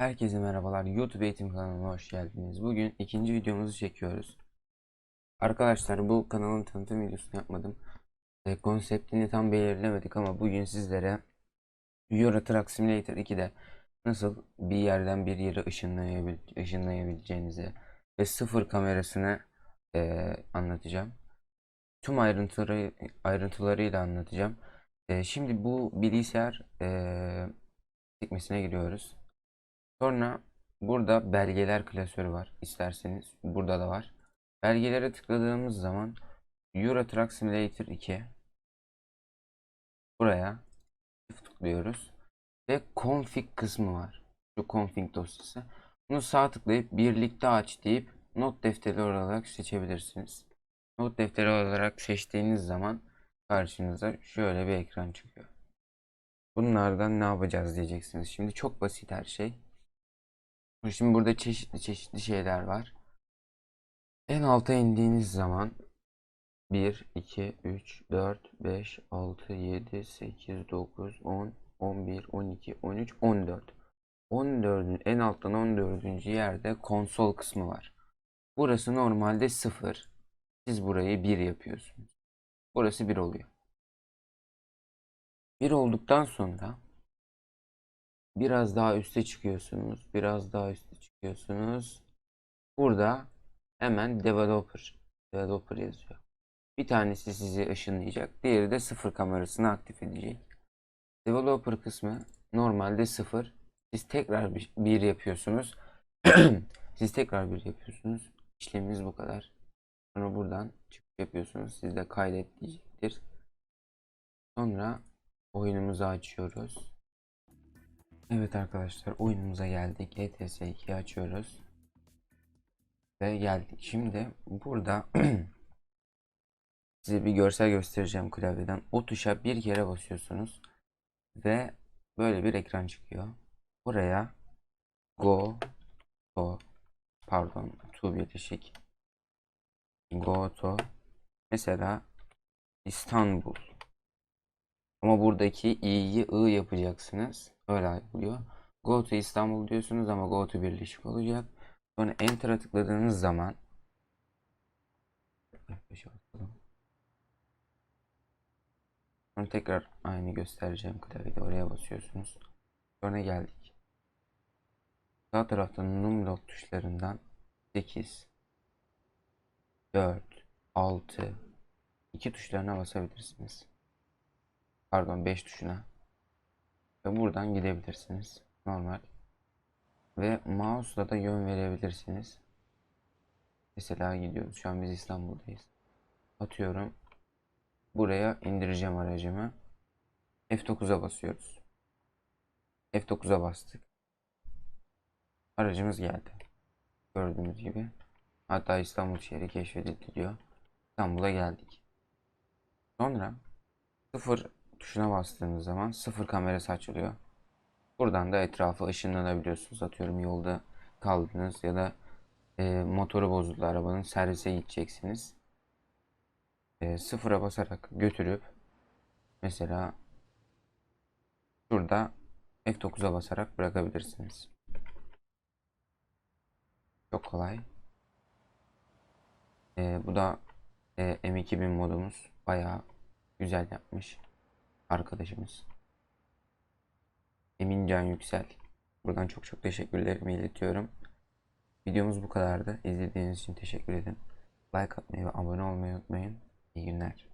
Herkese merhabalar. YouTube eğitim kanalına hoş geldiniz. Bugün ikinci videomuzu çekiyoruz. Arkadaşlar bu kanalın tanıtım videosunu yapmadım. E, konseptini tam belirlemedik ama bugün sizlere Euro Truck Simulator 2'de nasıl bir yerden bir yere ışınlayabil ışınlayabileceğinizi ve sıfır kamerasını e, anlatacağım. Tüm ayrıntıları ayrıntılarıyla anlatacağım. E, şimdi bu bilgisayar e, sekmesine giriyoruz. Sonra burada belgeler klasörü var. İsterseniz burada da var. Belgelere tıkladığımız zaman Euro Truck Simulator 2 buraya tıklıyoruz ve config kısmı var. Şu config dosyası. Bunu sağ tıklayıp birlikte aç deyip not defteri olarak seçebilirsiniz. Not defteri olarak seçtiğiniz zaman karşınıza şöyle bir ekran çıkıyor. Bunlardan ne yapacağız diyeceksiniz. Şimdi çok basit her şey. Şimdi burada çeşitli çeşitli şeyler var. En alta indiğiniz zaman 1, 2, 3, 4, 5, 6, 7, 8, 9, 10, 11, 12, 13, 14. 14'ün en alttan 14. yerde konsol kısmı var. Burası normalde 0. Siz burayı 1 yapıyorsunuz. Burası 1 oluyor. 1 olduktan sonra Biraz daha üste çıkıyorsunuz. Biraz daha üste çıkıyorsunuz. Burada hemen developer developer yazıyor. Bir tanesi sizi ışınlayacak. Diğeri de sıfır kamerasını aktif edecek. Developer kısmı normalde sıfır. Siz tekrar bir, yapıyorsunuz. Siz tekrar bir yapıyorsunuz. İşleminiz bu kadar. Sonra buradan çıkış yapıyorsunuz. Siz de kaydet diyecektir. Sonra oyunumuzu açıyoruz. Evet arkadaşlar oyunumuza geldik. ETS 2'yi açıyoruz. Ve geldik. Şimdi burada size bir görsel göstereceğim klavyeden. O tuşa bir kere basıyorsunuz. Ve böyle bir ekran çıkıyor. Buraya go to pardon to birleşik go to mesela İstanbul ama buradaki i'yi ı yapacaksınız. Öyle ayrılıyor. Go to İstanbul diyorsunuz ama go to birleşik olacak. Sonra enter'a tıkladığınız zaman Sonra tekrar aynı göstereceğim klavyede oraya basıyorsunuz. Sonra geldik. Sağ tarafta numlock tuşlarından 8 4 6 2 tuşlarına basabilirsiniz. Pardon 5 tuşuna. Ve buradan gidebilirsiniz. Normal. Ve mouse'la da yön verebilirsiniz. Mesela gidiyoruz. Şu an biz İstanbul'dayız. Atıyorum. Buraya indireceğim aracımı. F9'a basıyoruz. F9'a bastık. Aracımız geldi. Gördüğünüz gibi. Hatta İstanbul şehri keşfedildi diyor. İstanbul'a geldik. Sonra sıfır tuşuna bastığınız zaman sıfır kamerası açılıyor. Buradan da etrafı ışınlanabiliyorsunuz. Atıyorum yolda kaldınız ya da e, motoru bozuldu arabanın servise gideceksiniz. E, sıfıra basarak götürüp mesela şurada F9'a basarak bırakabilirsiniz. Çok kolay. E, bu da e, M2000 modumuz. Bayağı güzel yapmış arkadaşımız. Emincan Yüksel. Buradan çok çok teşekkürlerimi iletiyorum. Videomuz bu kadardı. İzlediğiniz için teşekkür ederim. Like atmayı ve abone olmayı unutmayın. İyi günler.